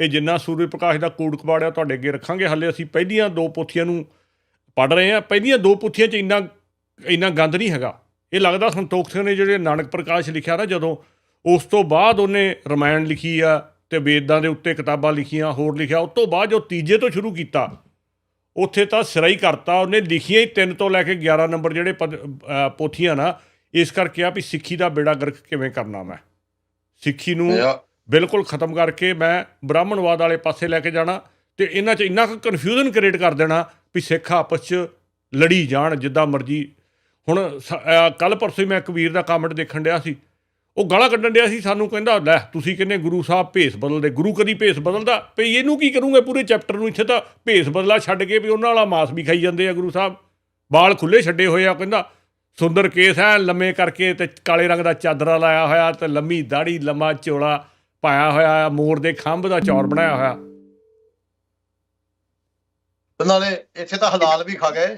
ਇਹ ਜਿੰਨਾ ਸੂਰਜ ਪ੍ਰਕਾਸ਼ ਦਾ ਕੋਡ ਕਬਾੜਿਆ ਤੁਹਾਡੇ ਅੱਗੇ ਰੱਖਾਂਗੇ, ਹੱਲੇ ਅਸੀਂ ਪਹਿਲੀਆਂ ਦੋ ਪੋਥੀਆਂ ਨੂੰ ਪੜ ਰਹੇ ਹਾਂ। ਪਹਿਲੀਆਂ ਦੋ ਪੋਥੀਆਂ 'ਚ ਇੰਨਾ ਇੰਨਾ ਗੰਦ ਨਹੀਂ ਹੈਗਾ। ਇਹ ਲੱਗਦਾ ਸੰਤੋਖ ਸਿੰਘ ਨੇ ਜਿਹੜੇ ਨਾਨਕ ਪ੍ਰਕਾਸ਼ ਲਿਖਿਆ ਨਾ ਜਦੋਂ, ਉਸ ਤੋਂ ਬਾਅਦ ਉਹਨੇ ਰਮਾਇਣ ਲਿਖੀ ਆ ਤੇ ਵੇਦਾਂ ਦੇ ਉੱਤੇ ਕਿਤਾਬਾਂ ਲਿਖੀਆਂ, ਹੋਰ ਲਿਖਿਆ। ਉਸ ਤੋਂ ਬਾਅਦ ਜੋ ਤੀਜੇ ਤੋਂ ਸ਼ੁਰੂ ਕੀਤਾ, ਉੱਥੇ ਤਾਂ ਸਿਰਾ ਹੀ ਕਰਤਾ। ਉਹਨੇ ਲਿਖੀਆਂ ਹੀ 3 ਤੋਂ ਲੈ ਕੇ 11 ਨੰਬਰ ਜਿਹੜੇ ਪਦ- ਪੋਥੀਆਂ ਨਾ, ਇਸ ਕਰਕੇ ਆ ਵੀ ਸਿੱਖੀ ਦਾ ਬੇੜਾ ਗਰਕ ਕਿਵੇਂ ਕਰਨਾ ਮੈਂ? ਸਿੱਖੀ ਨੂੰ ਬਿਲਕੁਲ ਖਤਮ ਕਰਕੇ ਮੈਂ ਬ੍ਰਾਹਮਣਵਾਦ ਵਾਲੇ ਪਾਸੇ ਲੈ ਕੇ ਜਾਣਾ ਤੇ ਇਹਨਾਂ 'ਚ ਇੰਨਾ ਕੁ ਕਨਫਿਊਜ਼ਨ ਕ੍ਰੀਏਟ ਕਰ ਦੇਣਾ ਵੀ ਸਿੱਖ ਆਪਸ 'ਚ ਲੜੀ ਜਾਣ ਜਿੱਦਾਂ ਮਰਜ਼ੀ। ਹੁਣ ਕੱਲ ਪਰਸੋਂ ਹੀ ਮੈਂ ਕਬੀਰ ਦਾ ਕਮੈਂਟ ਦੇਖਣ ਡਿਆ ਸੀ। ਉਹ ਗਾਲਾਂ ਕੱਢਣ ਡਿਆ ਸੀ ਸਾਨੂੰ ਕਹਿੰਦਾ, ਲੈ ਤੁਸੀਂ ਕਹਿੰਦੇ ਗੁਰੂ ਸਾਹਿਬ ਭੇਸ ਬਦਲਦੇ। ਗੁਰੂ ਕਦੀ ਭੇਸ ਬਦਲਦਾ? ਭਈ ਇਹਨੂੰ ਕੀ ਕਰੂੰਗੇ ਪੂਰੇ ਚੈਪਟਰ ਨੂੰ? ਇੱਥੇ ਤਾਂ ਭੇਸ ਬਦਲਾ ਛੱਡ ਕੇ ਵੀ ਉਹਨਾਂ ਵਾਲਾ ਮਾਸ ਵੀ ਖਾਈ ਜਾਂਦੇ ਆ ਗੁਰੂ ਸਾਹਿਬ। ਬਾਲ ਖੁੱਲੇ ਛੱਡੇ ਹੋਏ ਆ ਕਹਿੰਦਾ, ਸੁੰਦਰ ਕੇਸ ਹੈ ਲੰਮੇ ਕਰਕੇ ਤੇ ਕਾਲੇ ਰੰਗ ਦਾ ਚਾਦਰਾ ਲਾਇਆ ਹੋਇਆ ਤੇ ਲੰਮੀ ਦਾੜੀ ਲੰਮਾ ਚੋਲਾ ਪਾਇਆ ਹੋਇਆ ਮੋਰ ਦੇ ਖੰਭ ਦਾ ਚੌਰ ਬਣਾਇਆ ਹੋਇਆ। ਨਾਲੇ ਇੱਥੇ ਤਾਂ ਹਲਾਲ ਵੀ ਖਾ ਗਏ।